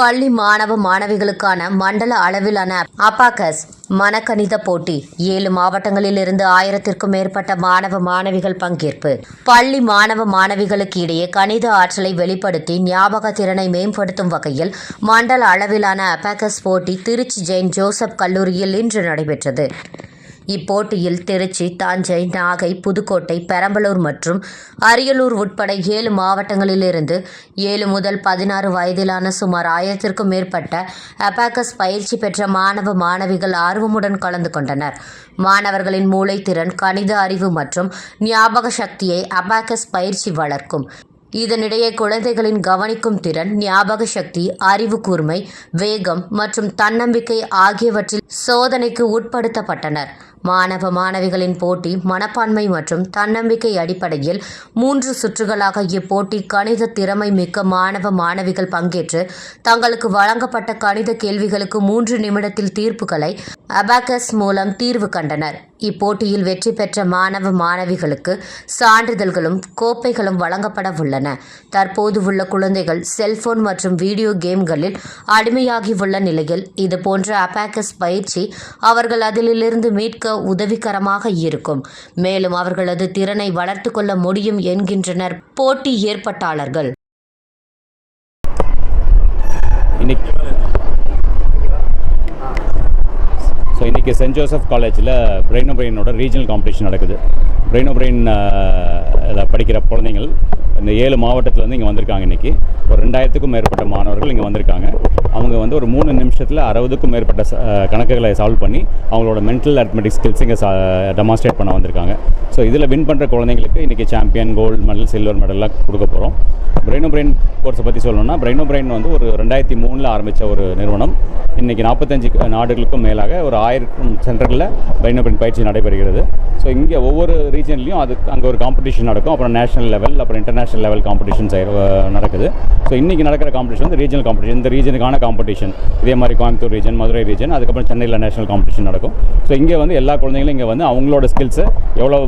பள்ளி மாணவ மாணவிகளுக்கான மண்டல அளவிலான அப்பாகஸ் மனக்கணித போட்டி. ஏழு மாவட்டங்களிலிருந்து ஆயிரத்திற்கும் மேற்பட்ட மாணவ மாணவிகள் பங்கேற்பு. பள்ளி மாணவ மாணவிகளுக்கு இடையே கணித ஆற்றலை வெளிப்படுத்தி ஞாபக திறனை மேம்படுத்தும் வகையில் மண்டல அளவிலான அபாகஸ் போட்டி திருச்சி ஜெயின் ஜோசப் கல்லூரியில் இன்று நடைபெற்றது. இப்போட்டியில் திருச்சி தஞ்சை நாகை புதுக்கோட்டை பெரம்பலூர் மற்றும் அரியலூர் உட்பட ஏழு மாவட்டங்களிலிருந்து ஏழு முதல் பதினாறு வயதிலான சுமார் ஆயிரத்திற்கும் மேற்பட்ட அபாகஸ் பயிற்சி பெற்ற மாணவ மாணவிகள் ஆர்வமுடன் கலந்து கொண்டனர். மாணவர்களின் மூளைத்திறன் கணித அறிவு மற்றும் ஞாபக சக்தியை அபாகஸ் பயிற்சி வளர்க்கும். இதனிடையே குழந்தைகளின் கவனிக்கும் திறன் ஞாபக சக்தி அறிவு கூர்மை வேகம் மற்றும் தன்னம்பிக்கை ஆகியவற்றில் சோதனைக்கு உட்படுத்தப்பட்டனர். மாணவ மாணவிகளின் போட்டி மனப்பான்மை மற்றும் தன்னம்பிக்கை அடிப்படையில் மூன்று சுற்றுகளாக இப்போட்டி கணித திறமை மிக்க மாணவ மாணவிகள் பங்கேற்று தங்களுக்கு வழங்கப்பட்ட கணித கேள்விகளுக்கு மூன்று நிமிடத்தில் தீர்ப்புகளை அபாகஸ் மூலம் தீர்வு கண்டனர். இப்போட்டியில் வெற்றி பெற்ற மாணவ மாணவிகளுக்கு சான்றிதழ்களும் கோப்பைகளும் வழங்கப்பட உள்ளன தற்போது உள்ள குழந்தைகள் செல்போன் மற்றும் வீடியோ கேம்களில் அடிமையாகி உள்ள நிலையில் இது போன்ற அபாக்கஸ் பயிற்சி அவர்கள் அதிலிருந்து மீட்க உதவிகரமாக இருக்கும். மேலும் அவர்களது திறனை வளர்த்து கொள்ள முடியும் என்கின்றனர் போட்டி ஏற்பட்டாளர்கள். இன்னைக்கு ஸோ இன்றைக்கி சென்ட் ஜோசப் காலேஜில் பிரெயினோ பிரெயினோட ரீஜனல் காம்படிஷன் நடக்குது. பிரெயினோ பிரெயின் படிக்கிற குழந்தைங்கள் இந்த ஏழு மாவட்டத்தில் வந்து இங்கே வந்திருக்காங்க இன்றைக்கி ஒரு ரெண்டாயிரத்துக்கும் மேற்பட்ட மாணவர்கள் இங்கே வந்திருக்காங்க. அவங்க வந்து ஒரு மூணு நிமிஷத்தில் அறுபதுக்கும் மேற்பட்ட கணக்குகளை சால்வ் பண்ணி அவங்களோட மென்டல் அட்மெட்டிக் ஸ்கில்ஸ் இங்கே டெமான்ஸ்ட்ரேட் பண்ண வந்திருக்காங்க. ஸோ இதில் வின் பண்ணுற குழந்தைங்களுக்கு இன்றைக்கி சாம்பியன் கோல்டு மெடல் சில்வர் மெடல்லாம் கொடுக்க போகிறோம் பிரெயினோ பிரெயின் கோர்ஸை பற்றி சொல்லணும்னா பிரெயினோ பிரெயின் வந்து ஒரு ரெண்டாயிரத்தி மூணில் ஆரம்பித்த ஒரு நிறுவனம். இன்றைக்கி நாற்பத்தஞ்சு நாடுகளுக்கும் மேலாக ஒரு ஆயிரம் சென்டர்களில் பிரெயினோ பிரெயின் பயிற்சி நடைபெறுகிறது. ஸோ இங்கே ஒவ்வொரு ரீஜன்லேயும் அது அங்கே ஒரு காம்படிஷன் நடக்கும். அப்புறம் நேஷனல் லெவல் அப்புறம் இன்டர்நேஷனல் லெவல் காம்படிஷன் நடக்குது. ஸோ இன்றைக்கி நடக்கிற காம்படிஷன் வந்து ரீஜனல் காம்படிஷன் இந்த ரீஜனுக்கான காம்படிஷன் இதே மாதிரி கோயம்புத்தூர் ரீஜன் மதுரை ரீஜன் அதுக்கப்புறம் சென்னையில் நேஷனல் காம்படிஷன் நடக்கும். ஸோ இங்கே வந்து எல்லா குழந்தைங்களும் இங்கே வந்து அவங்களோட ஸ்கில்ஸை எவ்வளோ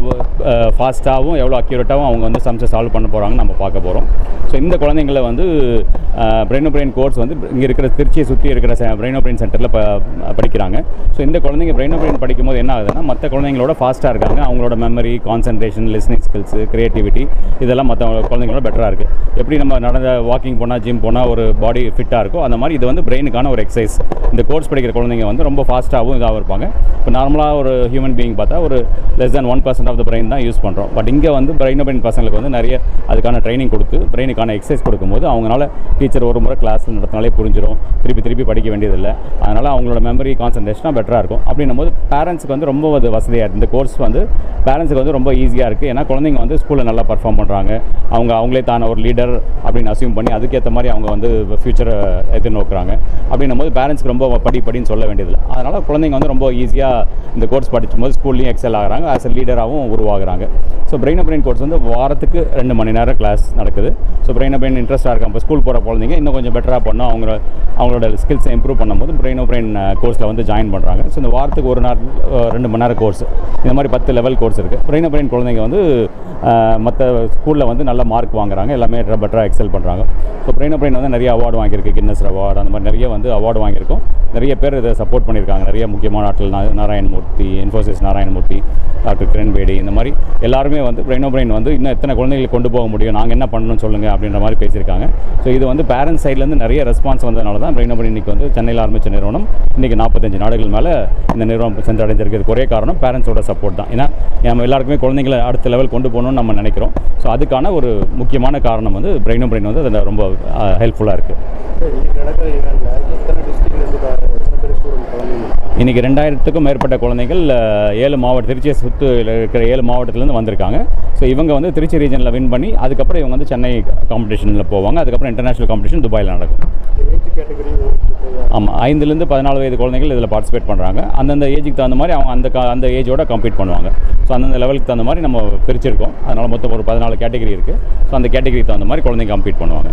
ஃபாஸ்ட்டாகவும் எவ்வளோ அக்யூரேட்டாகவும் அவங்க வந்து சம்ஸை சால்வ் பண்ண போகிறாங்கன்னு நம்ம பார்க்க போகிறோம் ஸோ இந்த குழந்தைங்கள வந்து பிரெயின் பிரெயின் கோர்ஸ் வந்து இங்கே இருக்கிற திருச்சியை சுற்றி இருக்கிற பிரெயின் பிரெயின் சென்டரில் ப படிக்கிறாங்க. ஸோ இந்த குழந்தைங்க பிரெயின் பிரெயின் படிக்கும்போது என்ன ஆகுதுன்னா மற்ற குழந்தைங்களோட ஃபாஸ்ட்டாக இருக்காங்க. அவங்களோட memory concentration listening skills creativity இதெல்லாம் மற்ற குழந்தைங்களோட பெட்டராக இருக்குது எப்படி நம்ம நடந்த வாக்கிங் போனால் ஜிம் போனால் ஒரு பாடி ஃபிட்டாக இருக்கோ அந்த மாதிரி இது வந்து பிரெயினுக்கான ஒரு எக்ஸசைஸ் இந்த கோர்ஸ் படிக்கிற குழந்தைங்க வந்து ரொம்ப ஃபாஸ்ட்டாகவும் இதாகவும் இருப்பாங்க. இப்போ நார்மலாக ஒரு ஹியூமன் பீயிங் பார்த்தா ஒரு less than one percent of the brain தான் யூஸ் பண்ணுறோம் பட் இங்கே வந்து பிரெயின் பிரெயின் பசங்களுக்கு வந்து நிறைய அதுக்கான ட்ரைனிங் கொடுத்து பிரெயினுக்கான எக்ஸசைஸ் கொடுக்கும்போது அவங்களால டீச்சர் ஒரு முறை கிளாஸ் நடத்தினாலே புரிஞ்சிடும் திருப்பி திருப்பி படிக்க வேண்டியதில்லை. அதனால் அவங்களோட மெமரி கான்சன்ட்ரேஷனாக பெட்டராக இருக்கும். அப்படின்னும் போது பேரண்ட்ஸுக்கு வந்து ரொம்ப அது வசதியாக இருக்குது இந்த கோர்ஸ் வந்து பேரண்ட்ஸுக்கு வந்து ரொம்ப ஈஸியாக இருக்குது ஏன்னா குழந்தைங்க வந்து ஸ்கூலில் நல்லா பர்ஃபார்ம் பண்ணுறாங்க அவங்க அவங்களே தான ஒரு லீடர் அப்படின்னு அசியூம் பண்ணி அதுக்கேற்ற மாதிரி அவங்க வந்து ஃப்யூச்சரை இருக்கிறாங்க அப்படின்னும் போது பேரண்ட்ஸ்க்கு ரொம்ப படி படின்னு சொல்ல வேண்டியதில்லை. அதனால் குழந்தைங்க வந்து ரொம்ப ஈஸியாக இந்த கோர்ஸ் படிக்கும்போது ஸ்கூல்லையும் எக்ஸல் ஆகுறாங்க. ஆஸ் அ லீடராகவும் உருவாகுறாங்க. ஸோ பிரெயின் பிரெயின் கோர்ஸ் வந்து வாரத்துக்கு ரெண்டு மணி நேரம் கிளாஸ் நடக்குது. ஸோ பிரெயின் பிரெயின் இன்ட்ரெஸ்ட்டாக இருக்காங்க இப்போ ஸ்கூல் போகிற குழந்தைங்க இன்னும் கொஞ்சம் பெட்டராக பண்ணோம் அவங்க அவங்களோட ஸ்கில்ஸை இம்ப்ரூவ் பண்ணும்போது பிரெயின் பிரெயின் கோர்ஸில் வந்து ஜாயின் பண்ணுறாங்க ஸோ இந்த வாரத்துக்கு ஒரு நாள் uh, ரெண்டு மணி நேரம் கோர்ஸ் இந்த மாதிரி பத்து லெவல் கோர்ஸ் இருக்குது பிரெயின் பிரெயின் குழந்தைங்க வந்து uh, மற்ற ஸ்கூலில் வந்து நல்ல மார்க் வாங்குறாங்க. எல்லாமே பெட்டராக எக்ஸல் பண்ணுறாங்க ஸோ பிரெயின் பிரெயின் வந்து நிறைய அவார்டு வாங்கியிருக்கு. கின்னஸ் அவார்டு அந்த மாதிரி நிறைய வந்து அவார்டு வாங்கியிருக்கோம். நிறைய பேர் இதை சப்போர்ட் பண்ணியிருக்காங்க. நிறைய முக்கியமான ஆட்கள் நாராயணமூர்த்தி இன்ஃபோசிஸ் நாராயணமூர்த்தி டாக்டர் கிரண்பேடி இந்த மாதிரி எல்லாருமே வந்து பிரெயினோ பிரெயின் வந்து இன்னும் எத்தனை குழந்தைகளுக்கு கொண்டு போக முடியும்? நாங்கள் என்ன பண்ணணும்னு சொல்லுங்கள் அப்படின்ற மாதிரி பேசியிருக்காங்க. ஸோ இது வந்து பேரண்ட்ஸ் சைட்லேருந்து நிறைய ரெஸ்பான்ஸ் வந்ததுனால தான் பிரெயினோ பிரெயின் இன்னைக்கு வந்து சென்னையில் ஆரம்பித்த நிறுவனம். இன்றைக்கி நாற்பத்தஞ்சு நாடுகள் மேலே இந்த நிறுவனம் சென்றடைஞ்சிருக்கிறதுக்கு ஒரே காரணம் பேரண்ட்ஸோட சப்போர்ட் தான். ஏன்னா நம்ம எல்லாருக்குமே குழந்தைங்களை அடுத்த லெவல் கொண்டு போகணும்னு நம்ம நினைக்கிறோம். ஸோ அதுக்கான ஒரு முக்கியமான காரணம் வந்து பிரெயினோ பிரெயின் வந்து அதில் ரொம்ப ஹெல்ப்ஃபுல்லாக இருக்குது இன்னைக்கு இன்றைக்கி ரெண்டாயிரத்துக்கும் மேற்பட்ட குழந்தைகள் ஏழு மாவட்ட திருச்சியை சுற்று இருக்கிற ஏழு மாவட்டத்துலேருந்து வந்திருக்காங்க. ஸோ இவங்க வந்து திருச்சி ரீஜனில் வின் பண்ணி அதுக்கப்புறம் இவங்க வந்து சென்னை காம்படிஷனில் போவாங்க. அதுக்கப்புறம் இன்டர்நேஷனல் காம்படிஷன் துபாயில் நடக்கும். ஆமாம் ஐந்துலேருந்து பதினாலு வயது குழந்தைகள் இதில் பார்ட்டிசிபேட் பண்ணுறாங்க அந்தந்த ஏஜுக்கு தகுந்த மாதிரி அவங்க அந்த அந்த ஏஜோட கம்ப்ளீட் பண்ணுவாங்க. ஸோ அந்தந்த லெவலுக்கு தகுந்த மாதிரி நம்ம பிரிச்சிருக்கோம். அதனால் மொத்தம் ஒரு பதினாலு கேட்டகரி இருக்குது ஸோ அந்த கேட்டகரிக்கு தகுந்த மாதிரி குழந்தைங்க கம்ப்ளீட் பண்ணுவாங்க.